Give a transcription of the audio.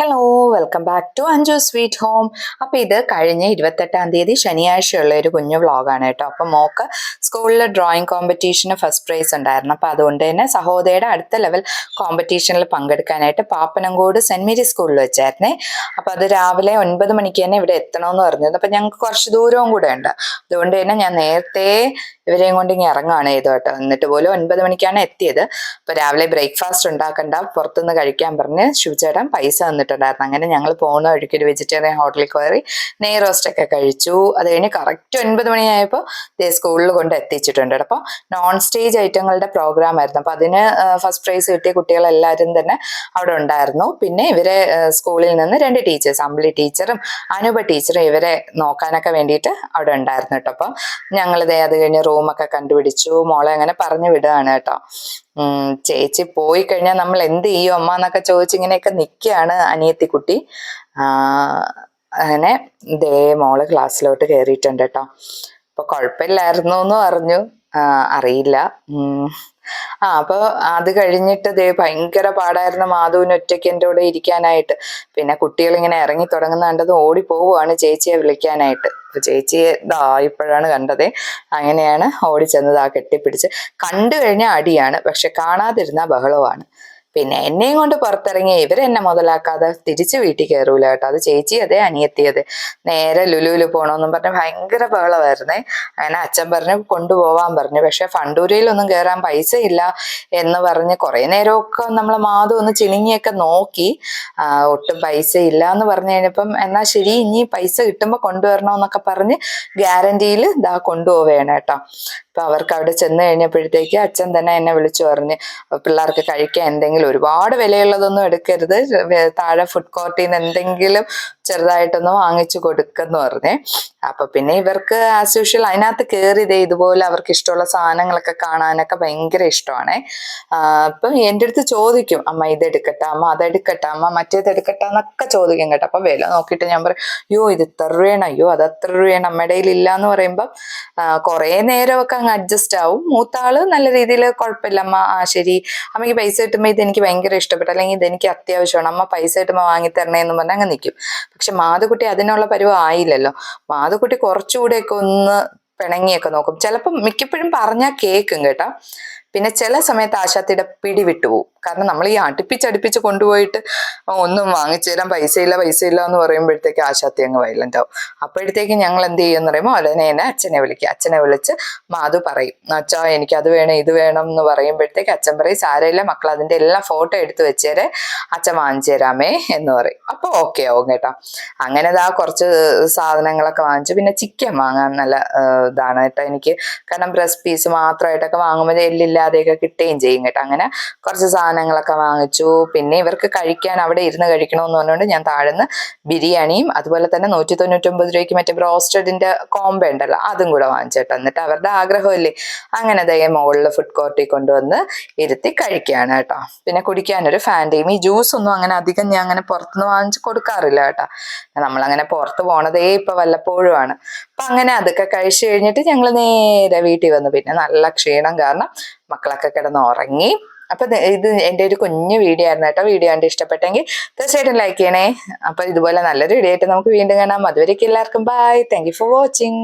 Hello welcome back to Anju sweet home അപ്പോൾ ഇത് കഴിഞ്ഞ ഇരുപത്തെട്ടാം തീയതി ശനിയാഴ്ചയുള്ള ഒരു കുഞ്ഞു വ്ളോഗാണ് കേട്ടോ. അപ്പം മോക്ക് സ്കൂളിലെ ഡ്രോയിങ് കോമ്പറ്റീഷന് ഫസ്റ്റ് പ്രൈസ് ഉണ്ടായിരുന്നു. അപ്പോൾ അതുകൊണ്ട് തന്നെ സഹോദരയുടെ അടുത്ത ലെവൽ കോമ്പറ്റീഷനിൽ പങ്കെടുക്കാനായിട്ട് പാപ്പനംകോട് സെന്റ് മേരി സ്കൂളിൽ വെച്ചായിരുന്നേ. അപ്പോൾ അത് രാവിലെ ഒൻപത് മണിക്ക് തന്നെ ഇവിടെ എത്തണമെന്ന് പറഞ്ഞത് അപ്പം ഞങ്ങൾക്ക് കുറച്ച് ദൂരവും കൂടെ ഉണ്ട്. അതുകൊണ്ട് തന്നെ ഞാൻ നേരത്തെ ഇവരെയും കൊണ്ട് ഇങ്ങനെ ഇറങ്ങുകയാണ് ചെയ്തു കേട്ടോ. എന്നിട്ട് പോലും ഒൻപത് മണിക്കാണ് എത്തിയത്. അപ്പോൾ രാവിലെ ബ്രേക്ക്ഫാസ്റ്റ് ഉണ്ടാക്കണ്ട പുറത്തുനിന്ന് കഴിക്കാൻ പറഞ്ഞ് ശിവചേട്ടൻ പൈസ തന്നിട്ടുണ്ടായിരുന്നു അങ്ങനെ ഞങ്ങൾ പോകുന്ന വഴിക്ക് ഒരു വെജിറ്റേറിയൻ ഹോട്ടലിൽ കയറി നെയ് റോസ്റ്റ് ഒക്കെ കഴിച്ചു. അത് കഴിഞ്ഞ് കറക്റ്റ് ഒൻപത് മണിയായപ്പോൾ സ്കൂളിൽ കൊണ്ട് എത്തിച്ചിട്ടുണ്ട് അപ്പോൾ നോൺ സ്റ്റേജ് ഐറ്റങ്ങളുടെ പ്രോഗ്രാം ആയിരുന്നു. അപ്പോൾ അതിന് ഫസ്റ്റ് പ്രൈസ് കിട്ടിയ കുട്ടികളെല്ലാവരും തന്നെ അവിടെ ഉണ്ടായിരുന്നു. പിന്നെ ഇവരെ സ്കൂളിൽ നിന്ന് രണ്ട് ടീച്ചേഴ്സ് അമ്പിളി ടീച്ചറും അനൂപ ടീച്ചറും ഇവരെ നോക്കാനൊക്കെ വേണ്ടിയിട്ട് അവിടെ ഉണ്ടായിരുന്നു കേട്ടോ. അപ്പം ഞങ്ങളിതേ അത് കഴിഞ്ഞ് റൂമൊക്കെ കണ്ടുപിടിച്ചു. മോളെ അങ്ങനെ പറഞ്ഞു വിടുകയാണ് കേട്ടോ. ചേച്ചി പോയി കഴിഞ്ഞാൽ നമ്മൾ എന്ത് ചെയ്യും? അമ്മ എന്നൊക്കെ ചോദിച്ച് ഇങ്ങനെയൊക്കെ നിൽക്കുകയാണ് അനിയത്തിക്കുട്ടി. കുട്ടി അങ്ങനെ ദേ മോൾ ക്ലാസ്സിലോട്ട് കയറിയിട്ടുണ്ട് കേട്ടോ. അപ്പൊ കുഴപ്പമില്ലായിരുന്നു എന്ന് പറഞ്ഞു അറിയില്ല. ആ അപ്പൊ അത് കഴിഞ്ഞിട്ട് ദേ ഭയങ്കര പാടായിരുന്നു മാധുവിന് ഒറ്റയ്ക്ക് എന്റെ കൂടെ ഇരിക്കാനായിട്ട്. പിന്നെ കുട്ടികൾ ഇങ്ങനെ ഇറങ്ങി തുടങ്ങുന്ന കണ്ടത് ഓടി പോവുകയാണ് ചേച്ചിയെ വിളിക്കാനായിട്ട്. അപ്പൊ ചേച്ചിയെ ദാ ഇപ്പോഴാണ് കണ്ടത്. അങ്ങനെയാണ് ഓടി ചെന്നത് ആ കെട്ടിപ്പിടിച്ച്. കണ്ടു കഴിഞ്ഞാൽ അടിയാണ് പക്ഷെ കാണാതിരുന്ന ബഹളമാണ്. പിന്നെ എന്നെയും കൊണ്ട് പുറത്തിറങ്ങി ഇവരെന്നെ മുതലാക്കാതെ തിരിച്ച് വീട്ടിൽ കയറൂല കേട്ടോ. അത് ചേച്ചി അതെ അനിയത്തിയത് നേരെ ലുലുവിൽ പോകണമെന്നും പറഞ്ഞ് ഭയങ്കര ബഹളമായിരുന്നേ. അങ്ങനെ അച്ഛൻ പറഞ്ഞ് കൊണ്ടുപോവാൻ പറഞ്ഞു. പക്ഷെ ഫണ്ടൂരിയിലൊന്നും കയറാൻ പൈസ ഇല്ല എന്ന് പറഞ്ഞ് കുറേ നേരമൊക്കെ നമ്മൾ മാധു ഒന്ന് ചിണുങ്ങിയൊക്കെ നോക്കി. ഒട്ടും പൈസ ഇല്ല എന്ന് പറഞ്ഞു കഴിഞ്ഞപ്പം എന്നാ ശരി ഇനി പൈസ കിട്ടുമ്പോൾ കൊണ്ടുവരണമെന്നൊക്കെ പറഞ്ഞ് ഗ്യാരണ്ടിയിൽ ഇതാ കൊണ്ടുപോവേണം കേട്ടോ. അപ്പൊ അവർക്ക് അവിടെ ചെന്ന് കഴിഞ്ഞപ്പോഴത്തേക്ക് അച്ഛൻ തന്നെ എന്നെ വിളിച്ചു പറഞ്ഞ് പിള്ളേർക്ക് കഴിക്കാൻ എന്തെങ്കിലും ഒരുപാട് വിലയുള്ളതൊന്നും എടുക്കരുത്. താഴെ ഫുഡ് കോർട്ടിൽ നിന്ന് എന്തെങ്കിലും ചെറുതായിട്ടൊന്ന് വാങ്ങിച്ചു കൊടുക്കെന്ന് പറഞ്ഞേ. അപ്പൊ പിന്നെ ഇവർക്ക് ആസ് യൂഷ്വൽ അതിനകത്ത് കയറി ഇതേ ഇതുപോലെ അവർക്ക് ഇഷ്ടമുള്ള സാധനങ്ങളൊക്കെ കാണാനൊക്കെ ഭയങ്കര ഇഷ്ടമാണേ. അപ്പൊ എന്റെ അടുത്ത് ചോദിക്കും അമ്മ ഇത് അമ്മ അതെടുക്കട്ടെ അമ്മ മറ്റേത് എടുക്കട്ടെ എന്നൊക്കെ ചോദിക്കും കേട്ടോ. അപ്പൊ വില നോക്കിയിട്ട് ഞാൻ പറയും അയ്യോ ഇത് ഇത്ര രൂപയാണ് അയ്യോ അത് അത്ര രൂപയാണ് അമ്മയുടെ ഇല്ല എന്ന് പറയുമ്പോൾ കുറേ നേരമൊക്കെ അങ്ങ് അഡ്ജസ്റ്റ് ആവും. മൂത്ത ആൾ നല്ല രീതിയിൽ കുഴപ്പമില്ല അമ്മ ആ ശരി. അമ്മയ്ക്ക് പൈസ കിട്ടുമ്പോൾ ഇത് എനിക്ക് ഭയങ്കര ഇഷ്ടപ്പെട്ടു. അല്ലെങ്കിൽ ഇത് എനിക്ക് അത്യാവശ്യമാണ്. അമ്മ പൈസ കിട്ടുമ്പോൾ വാങ്ങി എന്ന് പറഞ്ഞാൽ അങ്ങ് നിൽക്കും പക്ഷെ മാധുക്കുട്ടി അതിനുള്ള പരിവ് ആയില്ലല്ലോ. മാതുക്കുട്ടി കുറച്ചുകൂടെയൊക്കെ ഒന്ന് പിണങ്ങിയൊക്കെ നോക്കും. ചിലപ്പം മിക്കപ്പോഴും പറഞ്ഞാൽ കേൾക്കും കേട്ടോ. പിന്നെ ചില സമയത്ത് ആശാത്തിയുടെ പിടി വിട്ടുപോകും കാരണം നമ്മൾ ഈ അടുപ്പിച്ചടുപ്പിച്ച് കൊണ്ടുപോയിട്ട് ഒന്നും വാങ്ങിച്ചു തരാൻ പൈസ ഇല്ല പൈസ ഇല്ല എന്ന് പറയുമ്പോഴത്തേക്ക് ആശാത്തി അങ്ങ് വയലന്റ് ആവും. അപ്പോഴത്തേക്ക് ഞങ്ങൾ എന്ത് ചെയ്യുമെന്ന് പറയുമ്പോൾ ഉടനെ തന്നെ അച്ഛനെ വിളിക്കുക അച്ഛനെ വിളിച്ച് മാധു പറയും അച്ഛാ എനിക്ക് അത് വേണം ഇത് വേണം എന്ന് പറയുമ്പോഴത്തേക്ക് അച്ഛൻ പറയും സാരയില്ല മക്കൾ അതിന്റെ എല്ലാ ഫോട്ടോ എടുത്ത് വെച്ചേരെ അച്ഛൻ വാങ്ങിച്ചു തരാമേ എന്ന് പറയും. അപ്പോൾ ഓക്കെ ആവും കേട്ടോ. അങ്ങനെ ഇതാ കുറച്ച് സാധനങ്ങളൊക്കെ വാങ്ങിച്ചു. പിന്നെ ചിക്കൻ വാങ്ങാൻ നല്ല ഇതാണ് കേട്ടോ എനിക്ക്. കാരണം ബ്രസ്റ്റ് പീസ് മാത്രമായിട്ടൊക്കെ വാങ്ങുമ്പോൾ എല്ലില്ലാതെയൊക്കെ കിട്ടുകയും ചെയ്യും കേട്ടോ. അങ്ങനെ കുറച്ച് സാധനങ്ങളൊക്കെ വാങ്ങിച്ചു. പിന്നെ ഇവർക്ക് കഴിക്കാൻ അവിടെ ഇരുന്ന് കഴിക്കണമെന്ന് പറഞ്ഞുകൊണ്ട് ഞാൻ താഴ്ന്ന് ബിരിയാണിയും അതുപോലെ തന്നെ നൂറ്റി തൊണ്ണൂറ്റൊമ്പത് രൂപയ്ക്ക് മറ്റേ ബ്രോസ്റ്റഡിന്റെ കോംബോ ഉണ്ടല്ലോ അതും കൂടെ വാങ്ങിച്ചിട്ട് എന്നിട്ട് അവരുടെ ആഗ്രഹമില്ലേ? അങ്ങനെ ദയ മുകളിൽ ഫുഡ് കോർട്ടിൽ കൊണ്ടുവന്ന് ഇരുത്തി കഴിക്കുകയാണ് കേട്ടോ. പിന്നെ കുടിക്കാനൊരു ഫാന്റയും ഈ ജ്യൂസ് ഒന്നും അങ്ങനെ അധികം ഞാൻ അങ്ങനെ പുറത്തുനിന്ന് വാങ്ങിച്ച് കൊടുക്കാറില്ല കേട്ടോ. നമ്മളങ്ങനെ പുറത്ത് പോണതേ ഇപ്പൊ വല്ലപ്പോഴും ആണ്. അപ്പൊ അങ്ങനെ അതൊക്കെ കഴിച്ചു കഴിഞ്ഞിട്ട് ഞങ്ങൾ നേരെ വീട്ടിൽ വന്നു. പിന്നെ നല്ല ക്ഷീണം കാരണം മക്കളൊക്കെ കിടന്ന് ഉറങ്ങി അപ്പൊ ഇത് എന്റെ ഒരു കുഞ്ഞു വീഡിയോ ആയിരുന്നു കേട്ടോ. വീഡിയോ കണ്ട് ഇഷ്ടപ്പെട്ടെങ്കിൽ തീർച്ചയായിട്ടും ലൈക്ക് ചെയ്യണേ. അപ്പൊ ഇതുപോലെ നല്ലൊരു വീഡിയോ ആയിട്ട് നമുക്ക് വീണ്ടും കാണാം. അതുവരേക്കും എല്ലാവർക്കും ബൈ താങ്ക് ഫോർ വാച്ചിങ്